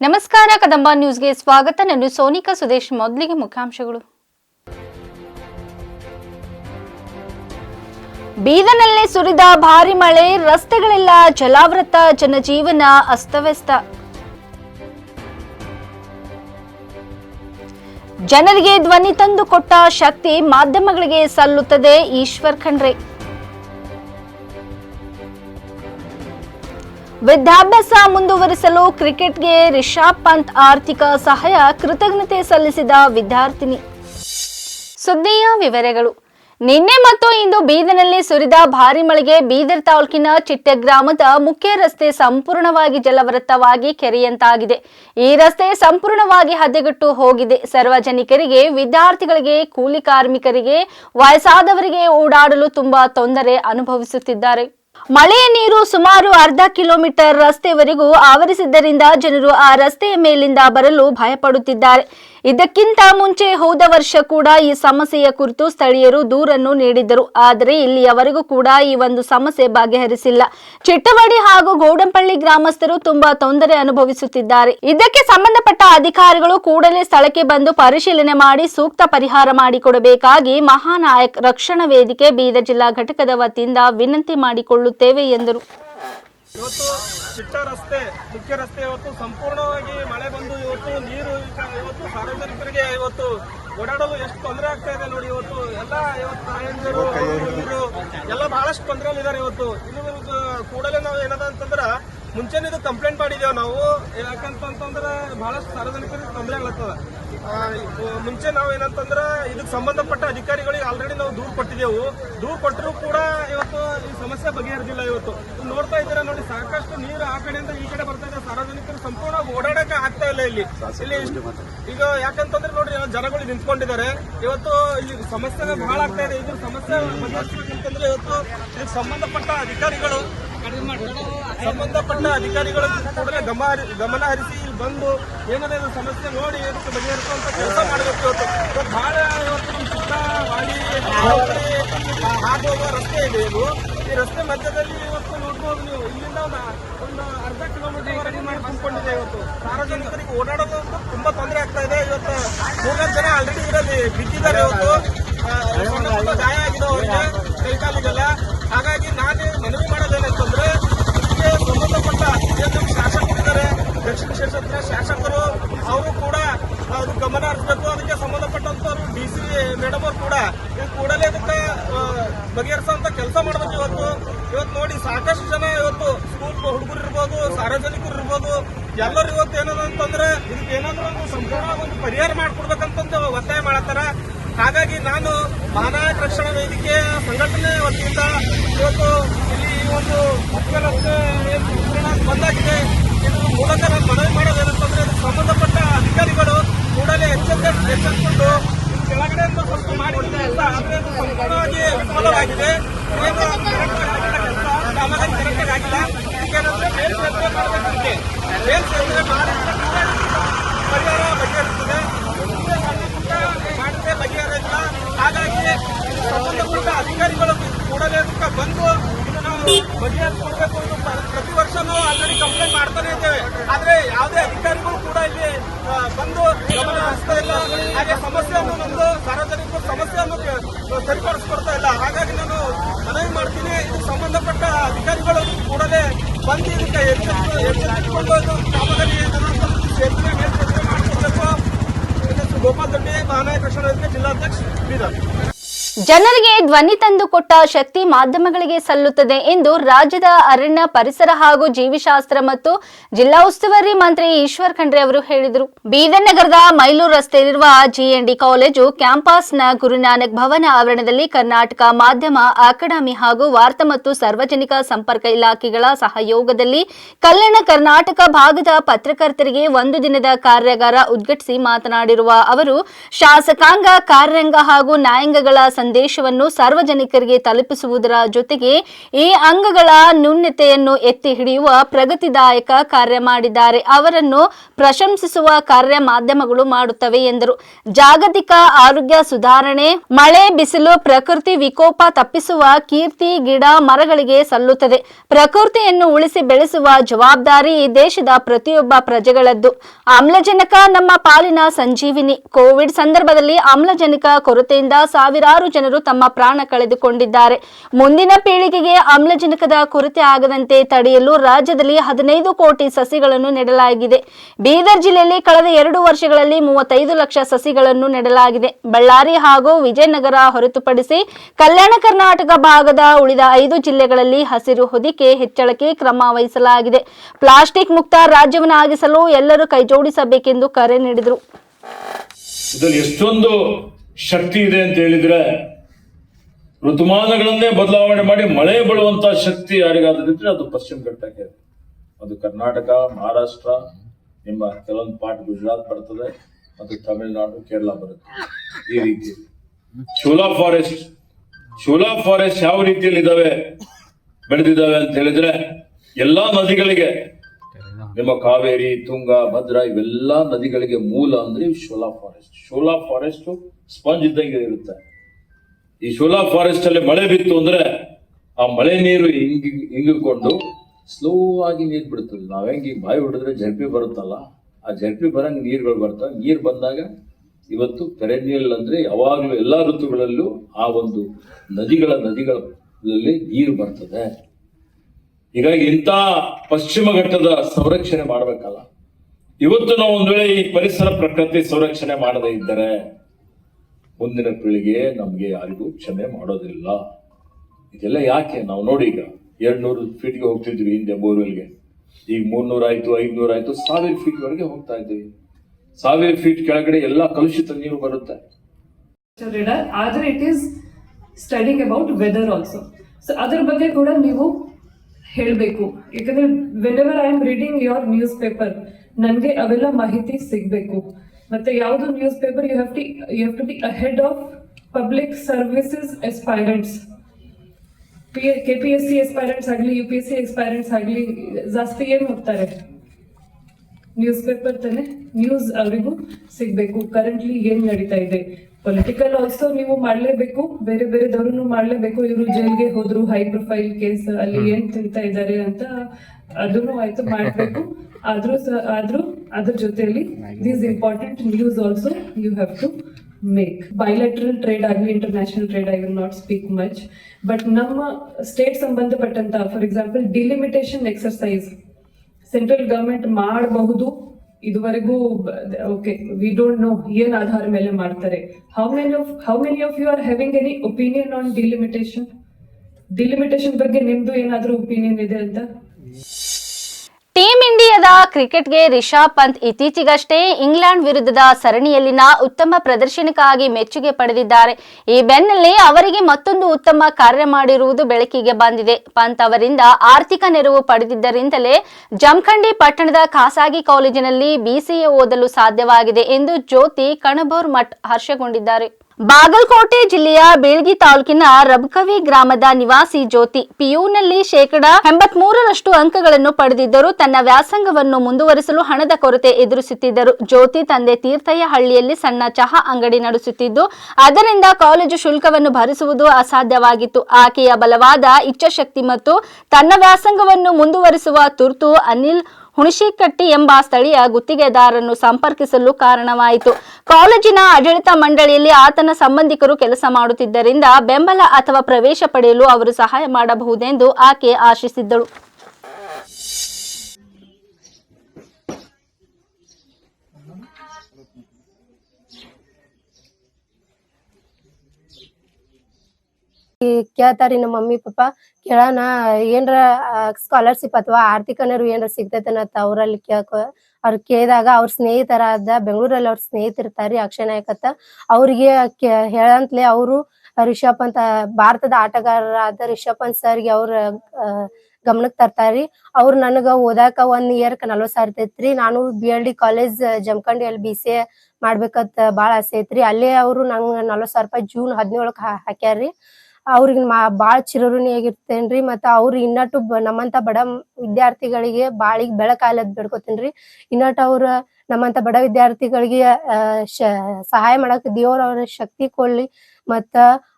ನಮಸ್ಕಾರ, ಕದಂಬ ನ್ಯೂಸ್ಗೆ ಸ್ವಾಗತ. ನಾನು ಸೋನಿಕಾ ಸುದೇಶ್, ಮೊದಲಿಗೆ ಮುಖ್ಯಾಂಶಗಳು ಬೀದನಲ್ಲೇ ಸುರಿದ ಭಾರಿ ಮಳೆ, ರಸ್ತೆಗಳೆಲ್ಲ ಜಲಾವೃತ, ಜನಜೀವನ ಅಸ್ತವ್ಯಸ್ತ. ಜನರಿಗೆ ಧ್ವನಿ ತಂದು ಕೊಟ್ಟ ಶಕ್ತಿ ಮಾಧ್ಯಮಗಳಿಗೆ ಸಲ್ಲುತ್ತದೆ ಈಶ್ವರ್ ಖಂಡ್ರೆ. ವಿದ್ಯಾಭ್ಯಾಸ ಮುಂದುವರಿಸಲು ಕ್ರಿಕೆಟ್ಗೆ ರಿಷಬ್ ಪಂತ್ ಆರ್ಥಿಕ ಸಹಾಯ, ಕೃತಜ್ಞತೆ ಸಲ್ಲಿಸಿದ ವಿದ್ಯಾರ್ಥಿನಿ. ಸುದ್ದಿಯ ವಿವರಗಳು. ನಿನ್ನೆ ಮತ್ತು ಇಂದು ಬೀದರ್ನಲ್ಲಿ ಸುರಿದ ಭಾರಿ ಮಳೆಗೆ ಬೀದರ್ ತಾಲೂಕಿನ ಚಿಟ್ಟೆ ಗ್ರಾಮದ ಮುಖ್ಯ ರಸ್ತೆ ಸಂಪೂರ್ಣವಾಗಿ ಜಲವೃತವಾಗಿ ಕೆರೆಯಂತಾಗಿದೆ. ಈ ರಸ್ತೆ ಸಂಪೂರ್ಣವಾಗಿ ಹದ್ದೆಗಟ್ಟು ಹೋಗಿದೆ. ಸಾರ್ವಜನಿಕರಿಗೆ, ವಿದ್ಯಾರ್ಥಿಗಳಿಗೆ, ಕೂಲಿ ಕಾರ್ಮಿಕರಿಗೆ, ವಯಸ್ಸಾದವರಿಗೆ ಓಡಾಡಲು ತುಂಬಾ ತೊಂದರೆ ಅನುಭವಿಸುತ್ತಿದ್ದಾರೆ. ಮಳೆಯ ನೀರು ಸುಮಾರು ಅರ್ಧ ಕಿಲೋಮೀಟರ್ ರಸ್ತೆವರೆಗೂ ಆವರಿಸಿದ್ದರಿಂದ ಜನರು ಆ ರಸ್ತೆಯ ಮೇಲಿಂದ ಬರಲು ಭಯಪಡುತ್ತಿದ್ದಾರೆ. ಇದಕ್ಕಿಂತ ಮುಂಚೆ ಹೋದ ವರ್ಷ ಕೂಡ ಈ ಸಮಸ್ಯೆಯ ಕುರಿತು ಸ್ಥಳೀಯರು ದೂರನ್ನು ನೀಡಿದ್ದರು. ಆದರೆ ಇಲ್ಲಿಯವರೆಗೂ ಕೂಡ ಈ ಒಂದು ಸಮಸ್ಯೆ ಬಗೆಹರಿಸಿಲ್ಲ. ಚಿಟ್ಟವಾಡಿ ಹಾಗೂ ಗೌಡಂಪಳ್ಳಿ ಗ್ರಾಮಸ್ಥರು ತುಂಬಾ ತೊಂದರೆ ಅನುಭವಿಸುತ್ತಿದ್ದಾರೆ. ಇದಕ್ಕೆ ಸಂಬಂಧಪಟ್ಟ ಅಧಿಕಾರಿಗಳು ಕೂಡಲೇ ಸ್ಥಳಕ್ಕೆ ಬಂದು ಪರಿಶೀಲನೆ ಮಾಡಿ ಸೂಕ್ತ ಪರಿಹಾರ ಮಾಡಿಕೊಡಬೇಕಾಗಿ ಮಹಾನಾಯಕ್ ರಕ್ಷಣಾ ವೇದಿಕೆ ಬೀದರ್ ಜಿಲ್ಲಾ ಘಟಕದ ವತಿಯಿಂದ ವಿನಂತಿ ಮಾಡಿಕೊಳ್ಳುತ್ತೇವೆ ಎಂದರು. ಇವತ್ತು ಚಿಟ್ಟ ರಸ್ತೆ ಮುಖ್ಯ ರಸ್ತೆ ಇವತ್ತು ಸಂಪೂರ್ಣವಾಗಿ ಮಳೆ ಬಂದು ಇವತ್ತು ನೀರು ಇವತ್ತು ಸಾರ್ವಜನಿಕರಿಗೆ ಇವತ್ತು ಓಡಾಡಲು ಎಷ್ಟು ತೊಂದರೆ ಆಗ್ತಾ ಇದೆ ನೋಡಿ ಇವತ್ತು ಎಲ್ಲ ಇವತ್ತು ತಾಯಂದಿರು ಎಲ್ಲ ಬಹಳಷ್ಟು ತೊಂದರೆಯಲ್ಲಿದ್ದಾರೆ ಇವತ್ತು. ಇನ್ನು ಕೂಡಲೇ ನಾವು ಏನದ ಅಂತಂದ್ರ ಮುಂಚೆನೇ ಕಂಪ್ಲೇಂಟ್ ಮಾಡಿದ್ದೇವೆ ನಾವು. ಯಾಕಂತಂದ್ರೆ ಬಹಳಷ್ಟು ಸಾರ್ವಜನಿಕರಿಗೆ ತೊಂದರೆ ಆಗ್ಲತ್ತದ. ಆ, ಮುಂಚೆ ನಾವು ಏನಂತಂದ್ರೆ ಇದಕ್ಕೆ ಸಂಬಂಧಪಟ್ಟ ಅಧಿಕಾರಿಗಳಿಗೆ ಆಲ್ರೆಡಿ ನಾವು ದೂರು ಕೊಟ್ಟಿದ್ದೆವು. ದೂರು ಕೊಟ್ಟರು ಕೂಡ ಇವತ್ತು ಈ ಸಮಸ್ಯೆ ಬಗೆಹರಿದಿಲ್ಲ ಇವತ್ತು. ನೋಡ್ತಾ ಇದ್ದೀರಾ ನೋಡಿ, ಸಾಕಷ್ಟು ನೀರು ಆ ಕಡೆಯಿಂದ ಈ ಕಡೆ ಬರ್ತಾ ಇದೆ. ಸಾರ್ವಜನಿಕರು ಸಂಪೂರ್ಣ ಓಡಾಡಕ್ಕೆ ಆಗ್ತಾ ಇಲ್ಲ ಇಲ್ಲಿ. ಇಲ್ಲಿ ಈಗ ಯಾಕಂತಂದ್ರೆ ನೋಡ್ರಿ ಜನಗಳು ನಿಂತ್ಕೊಂಡಿದ್ದಾರೆ. ಇವತ್ತು ಇಲ್ಲಿ ಸಮಸ್ಯೆ ಬಹಳ ಆಗ್ತಾ ಇದೆ. ಇದ್ರ ಸಮಸ್ಯೆ ಬಗೆಹರಿಸಬೇಕಂತಂದ್ರೆ ಇವತ್ತು ಇದಕ್ಕೆ ಸಂಬಂಧಪಟ್ಟ ಅಧಿಕಾರಿಗಳು ಸಂಬಂಧಪಟ್ಟ ಅಧಿಕಾರಿಗಳು ಗಮನ ಗಮನ ಹರಿಸಿ ಬಂದು ಏನಾದ್ರೂ ಸಮಸ್ಯೆ ನೋಡಿ ಏನಕ್ಕೆ ಬಗೆಹರಿಸುವಂತ ಕೆಲಸ ಮಾಡಬೇಕು ಇವತ್ತು ಇವತ್ತು ಬಹಳ ಇವತ್ತು ಸುತ್ತ ವಾಡಿ ರಸ್ತೆ ಇದೆ ಇದು. ಈ ರಸ್ತೆ ಮಧ್ಯದಲ್ಲಿ ಇವತ್ತು ನೋಡ್ಬೋದು ನೀವು, ಇಲ್ಲಿಂದ ಒಂದು ಅರ್ಧ ಕಿಲೋಮೀಟರ್ ವರೆಗೆ ಮಾಡಿ ತುಂಬಿಕೊಂಡಿದೆ ಇವತ್ತು. ಸಾರ್ವಜನಿಕರಿಗೆ ಓಡಾಡೋದು ತುಂಬಾ ತೊಂದರೆ ಆಗ್ತಾ ಇದೆ. ಇವತ್ತು ಮೂರ್ನಾಲ್ಕು ಜನ ಆಲ್ರೆಡಿ ಇದರಲ್ಲಿ ಬಿದ್ದಿದ್ದಾರೆ ಇವತ್ತು. ಗಾಯ ಆಗಿದೆ ಅವ್ರಿಗೆ ಕೈಕಾಲಿಗೆಲ್ಲ ಹಾಗಾಗಿ ನಾನು ಮನವಿ ಮಾಡೋದೇನಂತಂದ್ರೆ ಇದಕ್ಕೆ ಸಂಬಂಧಪಟ್ಟ ಏನು ಶಾಸಕರಿದ್ದಾರೆ ದಕ್ಷಿಣ ಕ್ಷೇತ್ರದ ಶಾಸಕರು ಅವರು ಕೂಡ ಅದು ಗಮನ ಹರಿಸಬೇಕು ಅದಕ್ಕೆ ಸಂಬಂಧಪಟ್ಟಂತವ್ರು ಡಿ ಸಿ ಮೇಡಮ್ ಅವರು ಕೂಡ ಇದು ಕೂಡಲೇ ಇದಕ್ಕೆ ಆ, ಬಗೆಹರಿಸುವಂತ ಕೆಲಸ ಮಾಡಬೇಕು ಇವತ್ತು ಇವತ್ತು ನೋಡಿ ಸಾಕಷ್ಟು ಜನ ಇವತ್ತು ಸ್ಕೂಲ್ ಹುಡುಗರು ಇರ್ಬೋದು ಸಾರ್ವಜನಿಕರು ಇರ್ಬೋದು ಎಲ್ಲರೂ ಇವತ್ತು ಏನದ ಅಂತಂದ್ರೆ ಇದಕ್ಕೆ ಏನಾದ್ರೂ ಒಂದು ಸಂಪೂರ್ಣ ಒಂದು ಪರಿಹಾರ ಮಾಡಿಕೊಡ್ಬೇಕಂತಂದು ಒತ್ತಾಯ ಮಾಡತ್ತಾರ ಹಾಗಾಗಿ ನಾನು ಮಹಾನಾಯಕ ರಕ್ಷಣಾ ವೇದಿಕೆ ಸಂಘಟನೆ ವತಿಯಿಂದ ಇವತ್ತು ಇಲ್ಲಿ ಈ ಮುಖ್ಯ ರಸ್ತೆ ಬಂದಾಗಿದೆ. ಇದ್ರ ಮೂಲಕ ನಾನು ಮನವಿ ಮಾಡೋದೇನಂತಂದ್ರೆ ಇದಕ್ಕೆ ಸಂಬಂಧಪಟ್ಟ ಅಧಿಕಾರಿಗಳು ಕೂಡಲೇ ಎಚ್ಚೆತ್ತ ಎಚ್ಚೆತ್ತುಕೊಂಡು ಇದು ಕೆಳಗಡೆಯಿಂದ ಸ್ವಲ್ಪ ಮಾಡಿದ್ರೆ ಎಲ್ಲ ಆದ್ರೆ ಇದು ಸಂಪೂರ್ಣವಾಗಿ ವಿಫಲವಾಗಿದೆ ಏನು correct ಆಗಿ ಆಗಿಲ್ಲ ಕೆಲಸ ಕಾಮಗಾರಿ ಕರೆಕ್ಟಾಗಿ ಆಗಿಲ್ಲ ಈಗೇನಂದ್ರೆ ಮೇಲ್ ಸೇತುವೆ ಮಾಡಬೇಕಂತೆ ಮೇಲ್ ಸೇತುವೆ ಮಾಡಿದ್ರೆ ಕೂಡ ಪರಿಹಾರ ಬಗೆಹರಿಸ್ತದೆ ಇಲ್ಲೇ ಸಣ್ಣ ಪುಟ್ಟ ಮಾಡಿದ್ರೆ ಬಗೆಹರಿಲ್ಲ ಹಾಗಾಗಿ ಇದು ಸಂಬಂಧಪಟ್ಟ ಅಧಿಕಾರಿಗಳು ಕೂಡಲೇ ಅದಕ್ಕೆ ಬಂದು ಇದು ನಾವು ಬಗೆಹರಿಸಿಕೊಡ್ಬೇಕು ಅಂತ ಪ್ರ- ಪ್ರತಿ ವರ್ಷ ನಾವು ಆಲ್ರೆಡಿ ಕಂಪ್ಲೇಂಟ್ ಮಾಡ್ತಾನೆ ಇದ್ದೇವೆ ಆದ್ರೆ ಯಾವುದೇ ಅಧಿಕಾರಿಗಳು ಕೂಡ ಇಲ್ಲಿ ಆ, ಬಂದು ಗಮನ ಹರಿಸ್ತಾ ಇಲ್ಲ ಹಾಗೆ ಸಮಸ್ಯೆಯನ್ನು ನಮ್ದು ಸಾರ್ವಜನಿಕರ ಸಮಸ್ಯೆಯನ್ನು ಸರಿಪಡಿಸ್ಕೊಡ್ತಾ ಇಲ್ಲ. ಹಾಗಾಗಿ ನಾನು ಮನವಿ ಮಾಡ್ತೀನಿ. ಇದಕ್ಕೆ ಸಂಬಂಧಪಟ್ಟ ಅಧಿಕಾರಿಗಳು ಕೂಡಲೇ ಬಂದು ಇದಕ್ಕೆ ಎಚ್ಚರಿಸಿಕೊಂಡು ಕಾಮಗಾರಿ ಸೇತುವೆ ಮೇಲೆ ಸೇತುವೆ ಮಾಡಿಕೊಡ್ಬೇಕು. ಗೋಪಾಲ್ ದೊಡ್ಡಿ ಮಹಾನಾಯಕ ರಕ್ಷಣಾ ಜಿಲ್ಲಾಧ್ಯಕ್ಷ ಬೀದರ್. ಜನರಿಗೆ ಧ್ವನಿ ತಂದು ಕೊಟ್ಟ ಶಕ್ತಿ ಮಾಧ್ಯಮಗಳಿಗೆ ಸಲ್ಲುತ್ತದೆ ಎಂದು ರಾಜ್ಯದ ಅರಣ್ಯ ಪರಿಸರ ಹಾಗೂ ಜೀವಿಶಾಸ್ತ್ರ ಮತ್ತು ಜಿಲ್ಲಾ ಉಸ್ತುವಾರಿ ಮಂತ್ರಿ ಈಶ್ವರ್ ಖಂಡ್ರೆ ಅವರು ಹೇಳಿದರು. ಬೀದರ್ ನಗರದ ಮೈಲೂರು ರಸ್ತೆಯಲ್ಲಿರುವ ಜಿಎನ್ಡಿ ಕಾಲೇಜು ಕ್ಯಾಂಪಸ್ನ ಗುರುನಾನಕ್ ಭವನ ಆವರಣದಲ್ಲಿ ಕರ್ನಾಟಕ ಮಾಧ್ಯಮ, ಅಕಾಡೆಮಿ ಹಾಗೂ ವಾರ್ತಾ ಮತ್ತು ಸಾರ್ವಜನಿಕ ಸಂಪರ್ಕ ಇಲಾಖೆಗಳ ಸಹಯೋಗದಲ್ಲಿ ಕಲ್ಯಾಣ ಕರ್ನಾಟಕ ಭಾಗದ ಪತ್ರಕರ್ತರಿಗೆ ಒಂದು ದಿನದ ಕಾರ್ಯಾಗಾರ ಉದ್ಘಾಟಿಸಿ ಮಾತನಾಡಿರುವ ಅವರು, ಶಾಸಕಾಂಗ, ಕಾರ್ಯಾಂಗ ಹಾಗೂ ನ್ಯಾಯಾಂಗಗಳ ಸಂದೇಶವನ್ನು ಸಾರ್ವಜನಿಕರಿಗೆ ತಲುಪಿಸುವುದರ ಜೊತೆಗೆ ಈ ಅಂಗಗಳ ನ್ಯೂನ್ಯತೆಯನ್ನು ಎತ್ತಿ ಹಿಡಿಯುವ ಪ್ರಗತಿದಾಯಕ ಕಾರ್ಯ ಮಾಡಿದ್ದಾರೆ. ಅವರನ್ನು ಪ್ರಶಂಸಿಸುವ ಕಾರ್ಯ ಮಾಧ್ಯಮಗಳು ಮಾಡುತ್ತವೆ ಎಂದರು. ಜಾಗತಿಕ ಆರೋಗ್ಯ ಸುಧಾರಣೆ, ಮಳೆ ಬಿಸಿಲು, ಪ್ರಕೃತಿ ವಿಕೋಪ ತಪ್ಪಿಸುವ ಕೀರ್ತಿ ಗಿಡ ಮರಗಳಿಗೆ ಸಲ್ಲುತ್ತದೆ. ಪ್ರಕೃತಿಯನ್ನು ಉಳಿಸಿ ಬೆಳೆಸುವ ಜವಾಬ್ದಾರಿ ಈ ದೇಶದ ಪ್ರತಿಯೊಬ್ಬ ಪ್ರಜೆಗಳದ್ದು. ಆಮ್ಲಜನಕ ನಮ್ಮ ಪಾಲಿನ ಸಂಜೀವಿನಿ. ಕೋವಿಡ್ ಸಂದರ್ಭದಲ್ಲಿ ಆಮ್ಲಜನಕ ಕೊರತೆಯಿಂದ ಸಾವಿರಾರು ಜನರು ತಮ್ಮ ಪ್ರಾಣ ಕಳೆದುಕೊಂಡಿದ್ದಾರೆ. ಮುಂದಿನ ಪೀಳಿಗೆಗೆ ಆಮ್ಲಜನಕದ ಕೊರತೆ ಆಗದಂತೆ ತಡೆಯಲು ರಾಜ್ಯದಲ್ಲಿ ಹದಿನೈದು ಕೋಟಿ ಸಸಿಗಳನ್ನು ನೆಡಲಾಗಿದೆ. ಬೀದರ್ ಜಿಲ್ಲೆಯಲ್ಲಿ ಕಳೆದ ಎರಡು ವರ್ಷಗಳಲ್ಲಿ ಮೂವತ್ತೈದು ಲಕ್ಷ ಸಸಿಗಳನ್ನು ನೆಡಲಾಗಿದೆ. ಬಳ್ಳಾರಿ ಹಾಗೂ ವಿಜಯನಗರ ಹೊರತುಪಡಿಸಿ ಕಲ್ಯಾಣ ಕರ್ನಾಟಕ ಭಾಗದ ಉಳಿದ ಐದು ಜಿಲ್ಲೆಗಳಲ್ಲಿ ಹಸಿರು ಹೊದಿಕೆ ಹೆಚ್ಚಳಕ್ಕೆ ಕ್ರಮ ವಹಿಸಲಾಗಿದೆ. ಪ್ಲಾಸ್ಟಿಕ್ ಮುಕ್ತ ರಾಜ್ಯವನ್ನಾಗಿಸಲು ಎಲ್ಲರೂ ಕೈಜೋಡಿಸಬೇಕೆಂದು ಕರೆ ನೀಡಿದರು. ಇದರಲ್ಲಿ ಎಷ್ಟೊಂದು ಶಕ್ತಿ ಇದೆ ಅಂತ ಹೇಳಿದ್ರೆ ಋತುಮಾನಗಳನ್ನೇ ಬದಲಾವಣೆ ಮಾಡಿ ಮಳೆ ಬೀಳುವಂತ ಶಕ್ತಿ ಯಾರಿಗಾದ್ರಿದ್ರೆ ಅದು ಪಶ್ಚಿಮ ಘಟ್ಟಕ್ಕೆ. ಅದು ಕರ್ನಾಟಕ, ಮಹಾರಾಷ್ಟ್ರ, ನಿಮ್ಮ ಕೆಲವೊಂದು ಪಾರ್ಟ್ ಗುಜರಾತ್ ಬರ್ತದೆ ಮತ್ತು ತಮಿಳುನಾಡು, ಕೇರಳ ಬರುತ್ತೆ ಈ ರೀತಿ ಶೋಲಾ ಫಾರೆಸ್ಟ್ ಶೋಲಾ ಫಾರೆಸ್ಟ್ ಯಾವ ರೀತಿಯಲ್ಲಿ ಇದಾವೆ ಬೆಳೆದಿದ್ದಾವೆ ಅಂತ ಹೇಳಿದ್ರೆ ಎಲ್ಲಾ ನದಿಗಳಿಗೆ ನಿಮ್ಮ ಕಾವೇರಿ, ತುಂಗ, ಭದ್ರಾ ಇವೆಲ್ಲ ನದಿಗಳಿಗೆ ಮೂಲ ಅಂದ್ರೆ shola forest shola forest sponge ಇದ್ದಂಗೆ ಇರುತ್ತೆ. ಈ ಶೋಲಾ ಫಾರೆಸ್ಟ್ ಅಲ್ಲಿ ಮಳೆ ಬಿತ್ತು ಅಂದ್ರೆ ಆ ಮಳೆ ನೀರು ಹಿಂಗ್ ಹಿಂಗಿಕೊಂಡು ಸ್ಲೋ ಆಗಿ ನೀರು ಬಿಡ್ತೀವಿ ನಾವ್ ಹೆಂಗೆ ಬಾಯಿ ಹೊಡೆದ್ರೆ ಜರ್ಪಿ ಬರುತ್ತಲ್ಲ? ಆ ಜರ್ಪಿ ಬರಂಗ್ ನೀರುಗಳು ಬರ್ತವೆ. ನೀರು ಬಂದಾಗ ಇವತ್ತು ಪೆರೆನಿಯಲ್ ಅಂದ್ರೆ ಯಾವಾಗಲೂ ಎಲ್ಲಾ ಋತುಗಳಲ್ಲೂ ಆ ಒಂದು ನದಿಗಳ ನದಿಗಳಲ್ಲಿ ನೀರು ಬರ್ತದೆ. ಹೀಗಾಗಿ ಇಂಥ ಪಶ್ಚಿಮ ಘಟ್ಟದ ಸಂರಕ್ಷಣೆ ಮಾಡಬೇಕಲ್ಲ. ಇವತ್ತು ನಾವು ಒಂದ್ ವೇಳೆ ಈ ಪರಿಸರ ಪ್ರಕೃತಿ ಸಂರಕ್ಷಣೆ ಮಾಡದೇ ಇದ್ದರೆ ಮುಂದಿನ ಪೀಳಿಗೆ ನಮಗೆ ಯಾರಿಗೂ ಕ್ಷಮೆ ಮಾಡೋದಿಲ್ಲ. ಇದೆಲ್ಲ ಯಾಕೆ? ನಾವು ನೋಡಿ ಈಗ ಎರಡು ನೂರು ಫೀಟ್ಗೆ ಹೋಗ್ತಿದ್ವಿ ಹಿಂದೆ ಬೋರ್ವೆಲ್ಗೆ. ಈಗ ಮೂರ್ನೂರ ಆಯ್ತು, ಐದ್ನೂರ ಆಯ್ತು, ಸಾವಿರ ಫೀಟ್ ವರೆಗೆ ಹೋಗ್ತಾ ಇದ್ದೀವಿ ಸಾವಿರ ಫೀಟ್ ಕೆಳಗಡೆ ಎಲ್ಲ ಕಲುಷಿತ ನೀರು ಬರುತ್ತೆ. ಆದ್ರೆ it is studying about weather also so ಅದ್ರ ಬಗ್ಗೆ ಕೂಡ ನೀವು ಹೇಳಬೇಕು. ಯಾಕಂದ್ರೆ whenever I am reading your newspaper ನನಗೆ ಅವೆಲ್ಲ ಮಾಹಿತಿ ಸಿಗಬೇಕು. ಮತ್ತೆ ಯಾವುದು newspaper you have to you have to be ahead of public services aspirants P K P S C aspirants ಆಗಲಿ U P S C aspirants ಆಗಲಿ, ಜಾಸ್ತಿ ಏನು ಹೋಗ್ತಾರೆ? ನ್ಯೂಸ್ ಪೇಪರ್ ತಾನೆ ನ್ಯೂಸ್ ಅವರಿಗೂ ಸಿಗಬೇಕು. ಕರೆಂಟ್ಲಿ ಏನು ನಡೀತಾ ಇದೆ? ಪೊಲಿಟಿಕಲ್ ಆಲ್ಸೋ ನೀವು ಮಾಡ್ಲೇಬೇಕು ಬೇರೆ ಬೇರೆದವ್ರು ಮಾಡ್ಲೇಬೇಕು. ಇವರು ಜೈಲ್ಗೆ ಹೋದ್ರು ಹೈ ಪ್ರೊಫೈಲ್ ಕೇಸ್ ಅಲ್ಲಿ ಏನ್ ತಿಂತಾ ಇದ್ದಾರೆ ಅಂತ ಅದನ್ನು ಆಯ್ತು ಮಾಡ್ಬೇಕು. ಆದ್ರೂ ಆದ್ರೂ ಅದ್ರ ಜೊತೆಯಲ್ಲಿ these important news also you have to make bilateral trade ಆಗಲಿ international trade I will not speak much but ನಮ್ಮ ಸ್ಟೇಟ್ ಸಂಬಂಧಪಟ್ಟಂತ for example delimitation exercise central government ಮಾಡಬಹುದು. ಇದುವರೆಗೂ ಓಕೆ ವಿ ಡೋಂಟ್ ನೋ ಏನ್ ಆಧಾರ ಮೇಲೆ ಮಾಡ್ತಾರೆ. How many of how many of you are having any opinion on delimitation delimitation ಬಗ್ಗೆ ನಿಮ್ದು ಏನಾದ್ರೂ ಒಪಿನಿಯನ್ ಇದೆ ಅಂತ? ಟೀಂ ಇಂಡಿಯಾದ ಕ್ರಿಕೆಟ್ಗೆ ರಿಷಾ ಪಂತ್ ಇತ್ತೀಚೆಗಷ್ಟೇ ಇಂಗ್ಲೆಂಡ್ ವಿರುದ್ಧದ ಸರಣಿಯಲ್ಲಿನ ಉತ್ತಮ ಪ್ರದರ್ಶನಕ್ಕಾಗಿ ಮೆಚ್ಚುಗೆ ಪಡೆದಿದ್ದಾರೆ. ಈ ಬೆನ್ನಲ್ಲೇ ಅವರಿಗೆ ಮತ್ತೊಂದು ಉತ್ತಮ ಕಾರ್ಯ ಮಾಡಿರುವುದು ಬೆಳಕಿಗೆ ಬಂದಿದೆ. ಪಂತ್ ಅವರಿಂದ ಆರ್ಥಿಕ ನೆರವು ಪಡೆದಿದ್ದರಿಂದಲೇ ಜಮಖಂಡಿ ಪಟ್ಟಣದ ಖಾಸಗಿ ಕಾಲೇಜಿನಲ್ಲಿ ಬಿಸಿಎ ಓದಲು ಸಾಧ್ಯವಾಗಿದೆ ಎಂದು ಜ್ಯೋತಿ ಕಣಬೂರ್ ಮಠ್ ಹರ್ಷಗೊಂಡಿದ್ದಾರೆ. ಬಾಗಲಕೋಟೆ ಜಿಲ್ಲೆಯ ಬೀಳ್ಗಿ ತಾಲೂಕಿನ ರಬ್ಕವಿ ಗ್ರಾಮದ ನಿವಾಸಿ ಜ್ಯೋತಿ ಪಿಯುನಲ್ಲಿ ಶೇಕಡ ಎಂಬತ್ಮೂರರಷ್ಟು ಅಂಕಗಳನ್ನು ಪಡೆದಿದ್ದರು ತನ್ನ ವ್ಯಾಸಂಗವನ್ನು ಮುಂದುವರಿಸಲು ಹಣದ ಕೊರತೆ ಎದುರಿಸುತ್ತಿದ್ದರು. ಜ್ಯೋತಿ ತಂದೆ ತೀರ್ಥಯ್ಯ ಹಳ್ಳಿಯಲ್ಲಿ ಸಣ್ಣ ಚಹಾ ಅಂಗಡಿ ನಡೆಸುತ್ತಿದ್ದು, ಅದರಿಂದ ಕಾಲೇಜು ಶುಲ್ಕವನ್ನು ಭರಿಸುವುದು ಅಸಾಧ್ಯವಾಗಿತ್ತು. ಆಕೆಯ ಬಲವಾದ ಇಚ್ಛಾಶಕ್ತಿ ಮತ್ತು ತನ್ನ ವ್ಯಾಸಂಗವನ್ನು ಮುಂದುವರಿಸುವ ತುರ್ತು ಅನಿಲ್ ಹುಣಶಿಕಟ್ಟಿ ಎಂಬ ಸ್ಥಳೀಯ ಗುತ್ತಿಗೆದಾರನ್ನು ಸಂಪರ್ಕಿಸಲು ಕಾರಣವಾಯಿತು. ಕಾಲೇಜಿನ ಆಡಳಿತ ಮಂಡಳಿಯಲ್ಲಿ ಆತನ ಸಂಬಂಧಿಕರು ಕೆಲಸ ಮಾಡುತ್ತಿದ್ದರಿಂದ ಬೆಂಬಲ ಅಥವಾ ಪ್ರವೇಶ ಪಡೆಯಲು ಅವರು ಸಹಾಯ ಮಾಡಬಹುದೆಂದು ಆಕೆ ಆಶಿಸಿದ್ದಳು. ಕೇಳ್ತಾರಿ ನಮ್ಮ ಮಮ್ಮಿ, ಪಪ್ಪ. ಕೇಳೋಣ, ಏನ್ರ ಸ್ಕಾಲರ್ಶಿಪ್ ಅಥವಾ ಆರ್ಥಿಕ ನೆರವು ಏನ್ರ ಸಿಗ್ತೈತೇನಂತ ಅವ್ರಲ್ಲಿ ಕೇಳ್ಕೊ, ಅವ್ರ ಕೇಳಿದಾಗ ಅವ್ರ ಸ್ನೇಹಿತರಾದ, ಬೆಂಗಳೂರಲ್ಲಿ ಅವ್ರ ಸ್ನೇಹಿತರಿರ್ತಾರಿ ಅಕ್ಷಯ ನಾಯಕ್ ಅಂತ. ಅವ್ರಿಗೆ ಹೇಳಂತ್ಲೆ ಅವರು, ರಿಷಬ್ ಅಂತ, ಭಾರತದ ಆಟಗಾರರಾದ ರಿಷಬ್ ಪಂತ್ ಸರ್ಗೆ ಅವ್ರ ಗಮನಕ್ ತರ್ತಾರಿ. ಅವ್ರು ನನಗ ಓದಾಕ ಒನ್ ಇಯರ್ ನಲ್ವತ್ ಸಾವಿರ ಇರ್ತೈತ್ರಿ. ನಾನು B L D college Jamkhandi ಅಲ್ಲಿ ಬಿ ಸಿ ಎ ಮಾಡ್ಬೇಕಂತ ಬಾಳ ಆಸೆ ಐತ್ರಿ. ಅಲ್ಲೇ ಅವ್ರು ನಂಗೆ ನಲ್ವತ್ ಸಾವಿರ ರೂಪಾಯಿ ಜೂನ್ ಹದಿನೇಳಕ್ ಹಾಕ್ಯಾರ್ರಿ ಅವ್ರಿಗೆ ಮಾ ಬಾಳ ಚಿರಋಣಿ ಆಗಿರ್ತೇನ್ರಿ ಮತ್ತ ಅವ್ರು ಇನ್ನಟ್ಟು ನಮ್ಮಂತ ಬಡ ವಿದ್ಯಾರ್ಥಿಗಳಿಗೆ ಬಾಳಿಗೆ ಬೆಳಕಾಲದ್ ಬೇಡ್ಕೊತೀನ್ರಿ. ಇನ್ನಟ್ಟು ಅವ್ರ ನಮ್ಮಂತ ಬಡ ವಿದ್ಯಾರ್ಥಿಗಳಿಗೆ ಸಹಾಯ ಮಾಡಕ್ ದೇವ್ರ ಅವ್ರ ಶಕ್ತಿ ಕೊಡ್ಲಿ ಮತ್ತ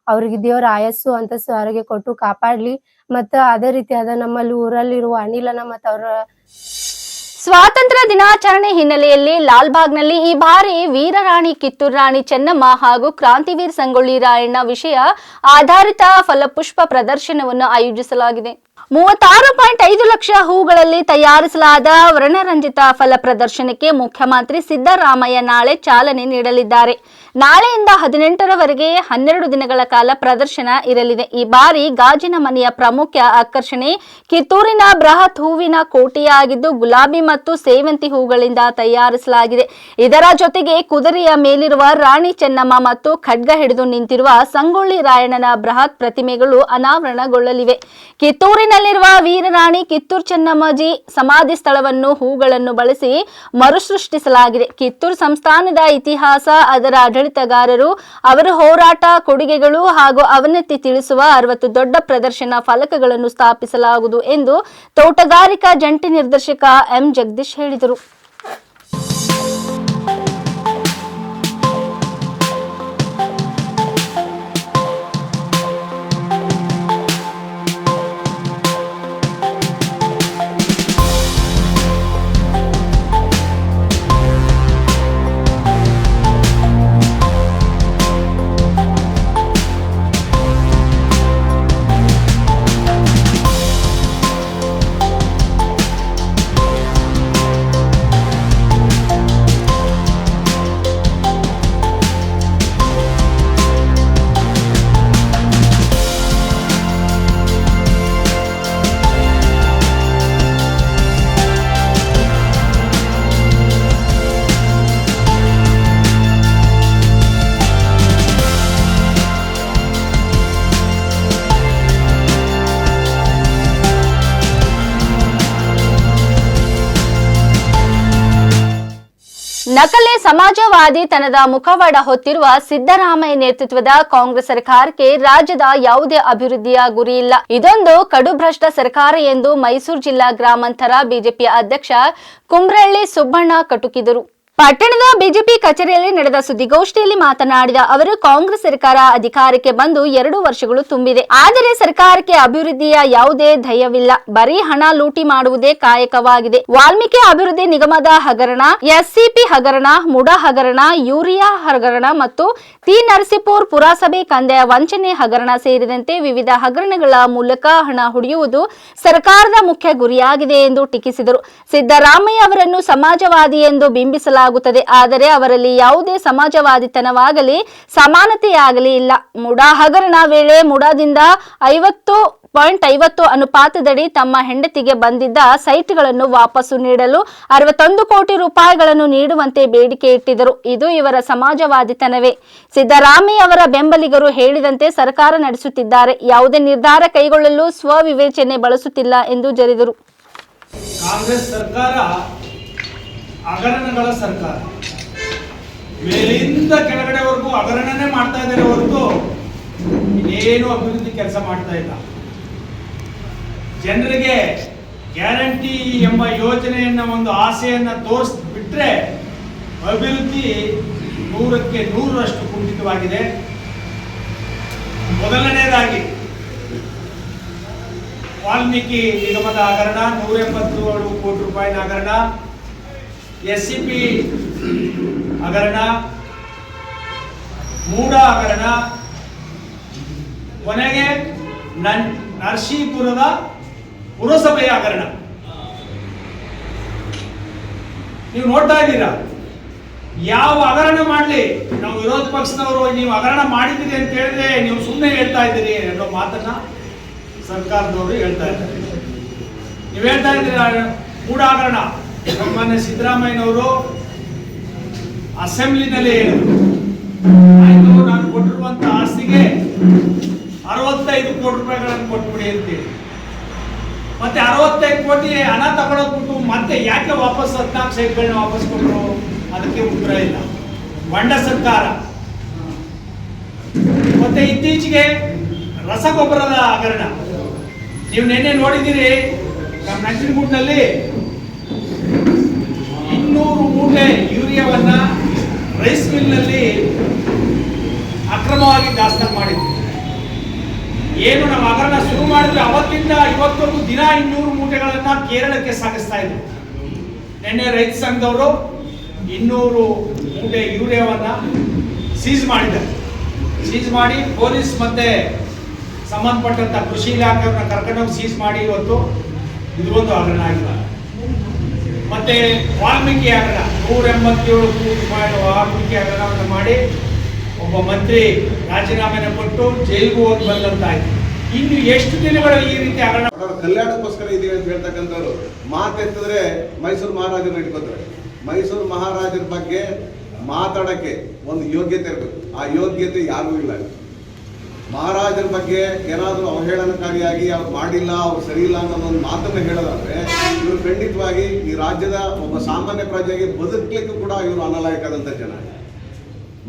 ಅವ್ರಿಗೆ ದೇವ್ರ ಆಯಸ್ಸು ಅಂತ ಆರೋಗ್ಯ ಕೊಟ್ಟು ಕಾಪಾಡ್ಲಿ. ಮತ್ತ ಅದೇ ರೀತಿಯಾದ ನಮ್ಮಲ್ಲಿ ಊರಲ್ಲಿರುವ ಅನಿಲನ ಮತ್ತ ಅವ್ರ ಸ್ವಾತಂತ್ರ್ಯ ದಿನಾಚರಣೆ ಹಿನ್ನೆಲೆಯಲ್ಲಿ ಲಾಲ್ಬಾಗ್ನಲ್ಲಿ ಈ ಬಾರಿ ವೀರರಾಣಿ ಕಿತ್ತೂರು ರಾಣಿ ಚೆನ್ನಮ್ಮ ಹಾಗೂ ಕ್ರಾಂತಿವೀರ್ ಸಂಗೊಳ್ಳಿ ರಾಯಣ್ಣ ವಿಷಯ ಆಧಾರಿತ ಫಲಪುಷ್ಪ ಪ್ರದರ್ಶನವನ್ನು ಆಯೋಜಿಸಲಾಗಿದೆ. ಮೂವತ್ತಾರು ಪಾಯಿಂಟ್ ಐದು ಲಕ್ಷ ಹೂಗಳಲ್ಲಿ ತಯಾರಿಸಲಾದ ವರ್ಣರಂಜಿತ ಫಲ ಪ್ರದರ್ಶನಕ್ಕೆ ಮುಖ್ಯಮಂತ್ರಿ ಸಿದ್ದರಾಮಯ್ಯ ನಾಳೆ ಚಾಲನೆ ನೀಡಲಿದ್ದಾರೆ. ನಾಳೆಯಿಂದ ಹದಿನೆಂಟರವರೆಗೆ ಹನ್ನೆರಡು ದಿನಗಳ ಕಾಲ ಪ್ರದರ್ಶನ ಇರಲಿದೆ. ಈ ಬಾರಿ ಗಾಜಿನ ಮನೆಯ ಪ್ರಮುಖ ಆಕರ್ಷಣೆ ಕಿತ್ತೂರಿನ ಬೃಹತ್ ಹೂವಿನ ಕೋಟೆಯಾಗಿದ್ದು ಗುಲಾಬಿ ಮತ್ತು ಸೇವಂತಿ ಹೂಗಳಿಂದ ತಯಾರಿಸಲಾಗಿದೆ. ಇದರ ಜೊತೆಗೆ ಕುದುರೆಯ ಮೇಲಿರುವ ರಾಣಿ ಚೆನ್ನಮ್ಮ ಮತ್ತು ಖಡ್ಗ ಹಿಡಿದು ನಿಂತಿರುವ ಸಂಗೊಳ್ಳಿ ರಾಯಣ್ಣನ ಬೃಹತ್ ಪ್ರತಿಮೆಗಳು ಅನಾವರಣಗೊಳ್ಳಲಿವೆ. ಕಿತ್ತೂರಿನಲ್ಲಿರುವ ವೀರರಾಣಿ ಕಿತ್ತೂರು ಚೆನ್ನಮ್ಮಜಿ ಸಮಾಧಿ ಸ್ಥಳವನ್ನು ಹೂಗಳನ್ನು ಬಳಸಿ ಮರುಸೃಷ್ಟಿಸಲಾಗಿದೆ. ಕಿತ್ತೂರು ಸಂಸ್ಥಾನದ ಇತಿಹಾಸ ಅದರ ಆಡಳಿತಗಾರರು ಅವರ ಹೋರಾಟ, ಕೊಡುಗೆಗಳು ಹಾಗೂ ಅವನತಿ ತಿಳಿಸುವ ಅರವತ್ತು ದೊಡ್ಡ ಪ್ರದರ್ಶನ ಫಲಕಗಳನ್ನು ಸ್ಥಾಪಿಸಲಾಗುವುದು ಎಂದು ತೋಟಗಾರಿಕಾ ಜಂಟಿ ನಿರ್ದೇಶಕ ಎಂ ಜಗದೀಶ್ ಹೇಳಿದರು. ನಕಲೆ ಸಮಾಜವಾದಿ ತನದ ಮುಖವಾಡ ಹೊತ್ತಿರುವ ಸಿದ್ದರಾಮಯ್ಯ ನೇತೃತ್ವದ ಕಾಂಗ್ರೆಸ್ ಸರ್ಕಾರಕ್ಕೆ ರಾಜ್ಯದ ಯಾವುದೇ ಅಭಿವೃದ್ಧಿಯ ಗುರಿ ಇಲ್ಲ. ಇದೊಂದು ಕಡುಭ್ರಷ್ಟ ಸರ್ಕಾರ ಎಂದು ಮೈಸೂರು ಜಿಲ್ಲಾ ಗ್ರಾಮಾಂತರ ಬಿಜೆಪಿ ಅಧ್ಯಕ್ಷ ಕುಮ್ರಳ್ಳಿ ಸುಬ್ಬಣ್ಣ ಕಟುಕಿದರು. ಪಟ್ಟಣದ ಬಿಜೆಪಿ ಕಚೇರಿಯಲ್ಲಿ ನಡೆದ ಸುದ್ದಿಗೋಷ್ಠಿಯಲ್ಲಿ ಮಾತನಾಡಿದ ಅವರು, ಕಾಂಗ್ರೆಸ್ ಸರ್ಕಾರ ಅಧಿಕಾರಕ್ಕೆ ಬಂದು ಎರಡು ವರ್ಷಗಳು ತುಂಬಿದೆ. ಆದರೆ ಸರ್ಕಾರಕ್ಕೆ ಅಭಿವೃದ್ಧಿಯ ಯಾವುದೇ ಧೈರ್ಯವಿಲ್ಲ ಬರೀ ಹಣ ಲೂಟಿ ಮಾಡುವುದೇ ಕಾಯಕವಾಗಿದೆ. ವಾಲ್ಮೀಕಿ ಅಭಿವೃದ್ಧಿ ನಿಗಮದ ಹಗರಣ, ಎಸ್ಸಿಪಿ ಹಗರಣ ಮುಡ ಹಗರಣ, ಯೂರಿಯಾ ಹಗರಣ ಮತ್ತು ತಿ ನರಸೀಪುರ್ ಪುರಸಭೆ ಕಂದಾಯ ವಂಚನೆ ಹಗರಣ ಸೇರಿದಂತೆ ವಿವಿಧ ಹಗರಣಗಳ ಮೂಲಕ ಹಣ ಹುಡಿಯುವುದು ಸರ್ಕಾರದ ಮುಖ್ಯ ಗುರಿಯಾಗಿದೆ ಎಂದು ಟೀಕಿಸಿದರು. ಸಿದ್ದರಾಮಯ್ಯ ಅವರನ್ನು ಸಮಾಜವಾದಿ ಎಂದು ಬಿಂಬಿಸಲಾಗುತ್ತದೆ ಆದರೆ ಅವರಲ್ಲಿ ಯಾವುದೇ ಸಮಾಜವಾದಿತನವಾಗಲಿ, ಸಮಾನತೆಯಾಗಲಿ ಇಲ್ಲ. ಮುಡಾ ಹಗರಣ ವೇಳೆ ಮುಡಾದಿಂದ ಐವತ್ತು ಪಾಯಿಂಟ್ ಐವತ್ತು ಅನುಪಾತದಡಿ ತಮ್ಮ ಹೆಂಡತಿಗೆ ಬಂದಿದ್ದ ಸೈಟ್ಗಳನ್ನು ವಾಪಸ್ಸು ನೀಡಲು ಅರವತ್ತೊಂದು ಕೋಟಿ ರೂಪಾಯಿಗಳನ್ನು ನೀಡುವಂತೆ ಬೇಡಿಕೆ ಇಟ್ಟಿದ್ದರು. ಇದು ಇವರ ಸಮಾಜವಾದಿತನವೇ. ಸಿದ್ದರಾಮಯ್ಯ ಅವರ ಬೆಂಬಲಿಗರು ಹೇಳಿದಂತೆ ಸರ್ಕಾರ ನಡೆಸುತ್ತಿದ್ದಾರೆ. ಯಾವುದೇ ನಿರ್ಧಾರ ಕೈಗೊಳ್ಳಲು ಸ್ವವಿವೇಚನೆ ಬಳಸುತ್ತಿಲ್ಲ ಎಂದು ಜರಿದರು. ಕಾಂಗ್ರೆಸ್ ಸರ್ಕಾರ ಹಗರಣಗಳ ಸರ್ಕಾರ. ಮೇಲಿಂದ ಕೆಳಗಡೆವರೆಗೂ ಹಗರಣನೇ ಮಾಡ್ತಾ ಇದ್ದಾರೆ ಹೊರತು ಇನ್ನೇನು ಅಭಿವೃದ್ಧಿ ಕೆಲಸ ಮಾಡ್ತಾ ಇಲ್ಲ. ಜನರಿಗೆ ಗ್ಯಾರಂಟಿ ಎಂಬ ಯೋಜನೆಯನ್ನ ಒಂದು ಆಸೆಯನ್ನ ತೋರಿಸ್ ಬಿಟ್ರೆ ಅಭಿವೃದ್ಧಿ ನೂರಕ್ಕೆ ನೂರರಷ್ಟು ಕುಂಠಿತವಾಗಿದೆ. ಮೊದಲನೇದಾಗಿ, ವಾಲ್ಮೀಕಿ ನಿಗಮದ ಹಗರಣ ನೂರ ಎಂಬತ್ತೇಳು ಕೋಟಿ ರೂಪಾಯಿನ ಹಗರಣ. ಎಸ್ ಸಿ ಪಿ ಹಗರಣ, ಮೂಡ ಹಗರಣ, ಕೊನೆಗೆ ನನ್ ನರಸೀಪುರದ ಪುರಸಭೆಯ ಹಗರಣ. ನೀವು ನೋಡ್ತಾ ಇದ್ದೀರಾ? ಯಾವ ಹಗರಣ ಮಾಡಲಿ? ನಾವು ವಿರೋಧ ಪಕ್ಷದವರು, ನೀವು ಹಗರಣ ಮಾಡಿದ್ದೀರಿ ಅಂತ ಹೇಳಿದ್ರೆ ನೀವು ಸುಮ್ಮನೆ ಹೇಳ್ತಾ ಇದ್ದೀರಿ ಅನ್ನೋ ಮಾತನ್ನ ಸರ್ಕಾರದವರು ಹೇಳ್ತಾ ಇದ್ದಾರೆ. ನೀವು ಹೇಳ್ತಾ ಇದ್ದೀರಾ ಮೂಡ ಹಗರಣ? ಸನ್ಮಾನ್ಯ ಸಿದ್ದರಾಮಯ್ಯನವರು ಅಸೆಂಬ್ಲಿನಲ್ಲಿ ಆಯ್ತು ನಾನು ಕೊಟ್ಟಿರುವಂತ ಆಸ್ತಿಗೆ ಅರವತ್ತೈದು ಕೋಟಿ ರೂಪಾಯಿಗಳನ್ನು ಕೊಟ್ಬಿಡಿ ಅಂತೇಳಿ. ಮತ್ತೆ ಅರವತ್ತೈದು ಕೋಟಿ ಹಣ ತಗೊಳಕ್ಬಿಟ್ಟು ಮತ್ತೆ ಯಾಕೆ ವಾಪಸ್ ಹದಿನಾಲ್ಕು ಸೈಟ್ಗಳನ್ನ ವಾಪಸ್ ಕೊಟ್ಟರು ಅದಕ್ಕೆ ಉತ್ತರ ಇಲ್ಲ. ಬಂಡ ಸರ್ಕಾರ. ಮತ್ತೆ ಇತ್ತೀಚೆಗೆ ರಸಗೊಬ್ಬರದ ಹಗರಣ. ನೀವು ನಿನ್ನೆ ನೋಡಿದ್ದೀರಿ, ನಮ್ಮ ನಂಜನಗೂಡಿನಲ್ಲಿ ಇನ್ನೂರು ಮೂಟೆ ಯೂರಿಯಾವನ್ನ ರೈಸ್ ಮಿಲ್ನಲ್ಲಿ ಅಕ್ರಮವಾಗಿ ದಾಸ್ತಾನು ಮಾಡಿದ್ರು. ಏನು, ನಾವು ಹಗರಣ ಶುರು ಮಾಡಿದ್ರೆ ಅವತ್ತಿಂದ ಇವತ್ತೊಂದು ದಿನ ಇನ್ನೂರು ಮೂಟೆಗಳನ್ನ ಕೇರಳಕ್ಕೆ ಸಾಗಿಸ್ತಾ ಇದ್ರು. ನಿನ್ನೆ ರೈತ ಸಂಘದವರು ಇನ್ನೂರು ಮೂಟೆ ಯೂರಿಯಾವನ್ನ ಸೀಸ್ ಮಾಡಿದ್ದಾರೆ. ಸೀಸ್ ಮಾಡಿ ಪೊಲೀಸ್ ಮತ್ತೆ ಸಂಬಂಧಪಟ್ಟಂತ ಕೃಷಿ ಇಲಾಖೆಯವ್ರನ್ನ ಕರ್ಕೊಂಡೋಗಿ ಸೀಸ್ ಮಾಡಿ ಇವತ್ತು ಇದು ಒಂದು ಹಗರಣ ಆಗಿದೆ ಮತ್ತೆ ವಾಲ್ಮೀಕಿ ಆಗಲ್ಲ ನೂರ ಎಂಬತ್ತೇಳು ಕೋಟಿ ರೂಪಾಯಿ ವಾಲ್ಮೀಕಿ ಆಗಲ್ಲ ಮಾಡಿ ಒಬ್ಬ ಮಂತ್ರಿ ರಾಜೀನಾಮೆನ ಕೊಟ್ಟು ಜೈಲಿಗೂ ಹೋಗಿ ಬಂದಂತಾಯ್ತು. ಇನ್ನು ಎಷ್ಟು ದಿನಗಳು ಈ ರೀತಿ ಹಗರಣ ಕಲ್ಯಾಣಕ್ಕೋಸ್ಕರ ಇದೀವಿ ಅಂತ ಹೇಳ್ತಕ್ಕಂಥವ್ರು. ಮಾತೆತ್ತಿದ್ರೆ ಮೈಸೂರು ಮಹಾರಾಜರು ಇಟ್ಕೋತಾರೆ ಮೈಸೂರು ಮಹಾರಾಜರ ಬಗ್ಗೆ ಮಾತಾಡಕ್ಕೆ ಒಂದು ಯೋಗ್ಯತೆ ಇರಬೇಕು. ಆ ಯೋಗ್ಯತೆ ಯಾರಿಗೂ ಇಲ್ಲ. ಮಹಾರಾಜರ ಬಗ್ಗೆ ಏನಾದರೂ ಅವಹೇಳನಕಾರಿಯಾಗಿ ಅವ್ರು ಮಾಡಿಲ್ಲ, ಅವ್ರು ಸರಿ ಇಲ್ಲ ಅನ್ನೋ ಒಂದು ಮಾತನ್ನು ಹೇಳೋದಾದ್ರೆ, ಇವರು ಖಂಡಿತವಾಗಿ ಈ ರಾಜ್ಯದ ಒಬ್ಬ ಸಾಮಾನ್ಯ ಪ್ರಜೆಗೆ ಬದುಕಲಿಕ್ಕೂ ಕೂಡ ಇವರು ಅನಲಾಯಕಾದಂಥ ಜನ.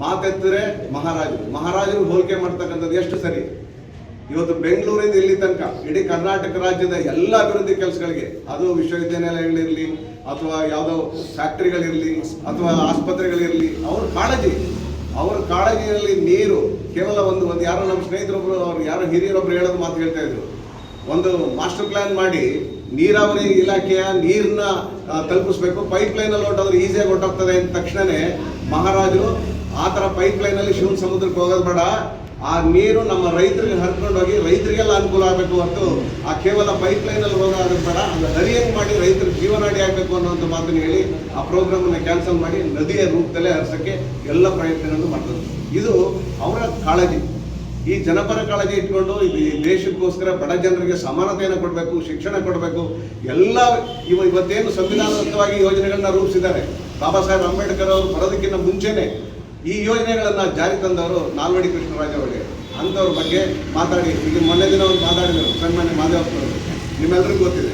ಮಾತೆತ್ತಿದ್ರೆ ಮಹಾರಾಜರು. ಮಹಾರಾಜರು ಹೋಲಿಕೆ ಮಾಡ್ತಕ್ಕಂಥದ್ದು ಎಷ್ಟು ಸರಿ? ಇವತ್ತು ಬೆಂಗಳೂರಿಂದ ಇಲ್ಲಿ ತನಕ, ಇಡೀ ಕರ್ನಾಟಕ ರಾಜ್ಯದ ಎಲ್ಲ ಅಭಿವೃದ್ಧಿ ಕೆಲಸಗಳಿಗೆ, ಅದು ವಿಶ್ವವಿದ್ಯಾನಿಲಯಗಳಿರಲಿ, ಅಥವಾ ಯಾವುದೋ ಫ್ಯಾಕ್ಟ್ರಿಗಳಿರಲಿ, ಅಥವಾ ಆಸ್ಪತ್ರೆಗಳಿರಲಿ, ಅವ್ರ ಕಾಳಜಿ. ಅವ್ರ ಕಾಳಜಿಯಲ್ಲಿ ನೀರು ಕೇವಲ ಒಂದು ಒಂದು ಯಾರೋ ನಮ್ಮ ಸ್ನೇಹಿತರೊಬ್ರು, ಅವ್ರು ಯಾರೋ ಹಿರಿಯರೊಬ್ರು ಹೇಳೋದು ಮಾತು ಹೇಳ್ತಾ ಇದ್ರು. ಒಂದು ಮಾಸ್ಟರ್ ಪ್ಲಾನ್ ಮಾಡಿ ನೀರಾವರಿ ಇಲಾಖೆಯ ನೀರನ್ನ ತಲುಪಿಸ್ಬೇಕು. ಪೈಪ್ ಲೈನ್ ಅಲ್ಲಿ ಹೊರಟೋದ್ರೆ ಈಸಿಯಾಗಿ ಹೊರಟೋಗ್ತದೆ ಅಂದ ತಕ್ಷಣನೇ ಮಹಾರಾಜರು ಆ ಥರ ಪೈಪ್ ಲೈನ್ ಅಲ್ಲಿ ಶಿವನ ಸಮುದ್ರಕ್ಕೆ ಹೋಗೋದು ಬೇಡ. ಆ ನೀರು ನಮ್ಮ ರೈತರಿಗೆ ಹರ್ಕೊಂಡು ಹೋಗಿ ರೈತರಿಗೆಲ್ಲ ಅನುಕೂಲ ಆಗಬೇಕು ಹೊರತು ಆ ಕೇವಲ ಪೈಪ್ ಲೈನ್ ಅಲ್ಲಿ ಹೋಗೋದು ಬೇಡ ಅದು ಹೆಂಗ್ ಮಾಡಿ ರೈತರ ಜೀವನಾಡಿ ಆಗಬೇಕು ಅನ್ನೋಂಥ ಮಾತನ್ನು ಹೇಳಿ ಆ ಪ್ರೋಗ್ರಾಮ್ ಅನ್ನ ಕ್ಯಾನ್ಸಲ್ ಮಾಡಿ ನದಿಯ ರೂಪದಲ್ಲೇ ಹರಿಸಕ್ಕೆ ಎಲ್ಲ ಪ್ರಯತ್ನಗಳನ್ನು ಮಾಡ್ತಾರೆ. ಇದು ಅವರ ಕಾಳಜಿ. ಈ ಜನಪರ ಕಾಳಜಿ ಇಟ್ಕೊಂಡು ಈ ದೇಶಕ್ಕೋಸ್ಕರ ಬಡ ಜನರಿಗೆ ಸಮಾನತೆಯನ್ನು ಕೊಡಬೇಕು, ಶಿಕ್ಷಣ ಕೊಡಬೇಕು, ಎಲ್ಲ ಇವ ಇವತ್ತೇನು ಸಂವಿಧಾನಬದ್ಧವಾಗಿ ಯೋಜನೆಗಳನ್ನ ರೂಪಿಸಿದ್ದಾರೆ. ಬಾಬಾ ಸಾಹೇಬ್ ಅಂಬೇಡ್ಕರ್ ಅವರು ಬರೋದಕ್ಕಿಂತ ಮುಂಚೆನೆ ಈ ಯೋಜನೆಗಳನ್ನು ಜಾರಿ ತಂದವರು ನಾಲ್ವಡಿ ಕೃಷ್ಣರಾಜ ಅವರಿಗೆ. ಅಂಥವ್ರ ಬಗ್ಗೆ ಮಾತಾಡಿ. ಈಗ ಮೊನ್ನೆ ದಿನ ಒಂದು ಮಾತಾಡಿದರು, ಸನ್ಮಾನ್ಯ ಮಾದೇವಪ್ಪನವರು ನಿಮ್ಮೆಲ್ಲರಿಗೂ ಗೊತ್ತಿದೆ.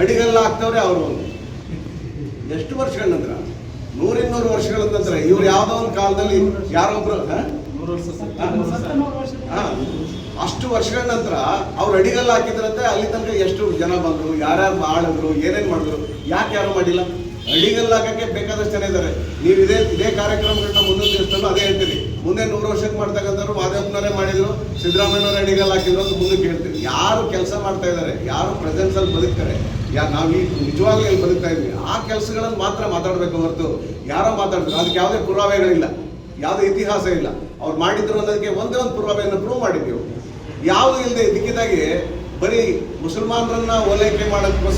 ಅಡಿಗೆಲ್ಲ ಆಗ್ತವ್ರೆ ಅವರು ಒಂದು. ಎಷ್ಟು ವರ್ಷಗಳ ನಂತರ? ನೂರಿನ್ನೂರು ವರ್ಷಗಳ ನಂತರ ಇವ್ರು ಯಾವುದೋ ಒಂದು ಕಾಲದಲ್ಲಿ ಯಾರೊಬ್ರು. ಅಷ್ಟು ವರ್ಷಗಳ ನಂತರ ಅವ್ರು ಅಡಿಗೆಲ್ಲ ಹಾಕಿದ್ರಂತೆ, ಅಲ್ಲಿ ತನಕ ಎಷ್ಟು ಜನ ಬಂದ್ರು, ಯಾರ್ಯಾರು ಆಳಿದ್ರು ಏನೇನ್ ಮಾಡಿದ್ರು, ಯಾಕೆ ಯಾರು ಮಾಡಿಲ್ಲ? ಹಾಕಕ್ಕೆ ಬೇಕಾದಷ್ಟು ಜನ ಇದ್ದಾರೆ. ನೀವು ಇದೇ ಇದೇ ಕಾರ್ಯಕ್ರಮಗಳನ್ನ ಮುಂದಿನ ದಿವಸದಲ್ಲೂ ಅದೇ ಹೇಳ್ತೀನಿ. ಮುಂದೆ ನೂರು ವರ್ಷಕ್ಕೆ ಮಾಡ್ತಕ್ಕಂಥವ್ರು ಮಾದೇವಪ್ಪನವರೇ ಮಾಡಿದ್ರು, ಸಿದ್ದರಾಮಯ್ಯನವರೇ ಅಡಿಗಲ್ಲ ಹಾಕಿದ್ರು ಅಂತ ಮುಂದಕ್ಕೆ ಹೇಳ್ತೀನಿ. ಯಾರು ಕೆಲಸ ಮಾಡ್ತಾ ಇದ್ದಾರೆ, ಯಾರು ಪ್ರೆಸೆನ್ಸ್ ಅಲ್ಲಿ ಬದುಕ್ತಾರೆ, ಯಾ, ನಾವು ಈ ನಿಜವಾಗ್ಲೂ ಇಲ್ಲಿ ಬದುಕ್ತಾ ಇದ್ವಿ. ಆ ಕೆಲಸಗಳನ್ನು ಮಾತ್ರ ಮಾತಾಡಬೇಕು ಹೊರತು ಯಾರೋ ಮಾತಾಡ್ತಾರೆ. ಅದಕ್ಕೆ ಯಾವುದೇ ಪುರಾವೆಗಳಿಲ್ಲ, ಯಾವುದೇ ಇತಿಹಾಸ ಇಲ್ಲ. ಅವ್ರು ಮಾಡಿದ್ರು ಅನ್ನೋದಕ್ಕೆ ಒಂದೇ ಒಂದು ಪುರಾವೆಯನ್ನು ಪ್ರೂವ್ ಮಾಡಿದ್ದೀವಿ. ಯಾವುದು ಇಲ್ಲದೆ ಇದಕ್ಕಿದ್ದಾಗಿ ಬರೀ ಮುಸಲ್ಮಾನರನ್ನ ಓಲೈಕೆ ಮಾಡೋದಕ್ಕೋಸ್ಕರ